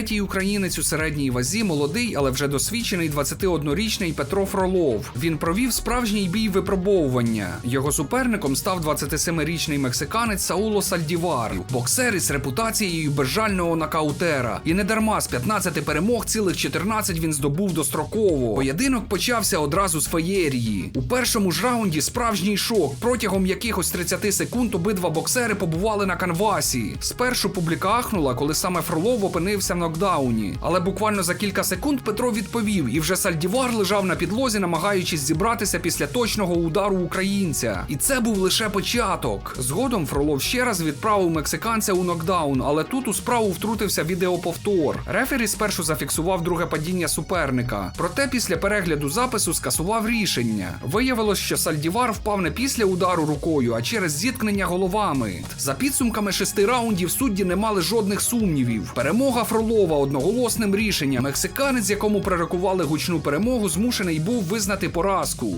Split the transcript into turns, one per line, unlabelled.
Третій українець у середній вазі молодий, але вже досвідчений 21-річний Петро Фролов. Він провів справжній бій випробовування. Його суперником став 27-річний мексиканець Сауло Сальдівар, боксер із репутацією безжального нокаутера. І не дарма з 15 перемог цілих 14 він здобув достроково. Поєдинок почався одразу з феєрії. У першому ж раунді справжній шок. Протягом якихось 30 секунд обидва боксери побували на канвасі. Спершу публіка ахнула, коли саме Фролов опинився в нокдауні. Але буквально за кілька секунд Петро відповів, і вже Сальдівар лежав на підлозі, намагаючись зібратися після точного удару українця. І це був лише початок. Згодом Фролов ще раз відправив мексиканця у нокдаун, але тут у справу втрутився відеоповтор. Рефері спершу зафіксував друге падіння суперника. Проте після перегляду запису скасував рішення. Виявилось, що Сальдівар впав не після удару рукою, а через зіткнення головами. За підсумками шести раундів судді не мали жодних сумнівів. Перемога Фролова одноголосним рішенням. Мексиканець, якому пророкували гучну перемогу, змушений був визнати поразку.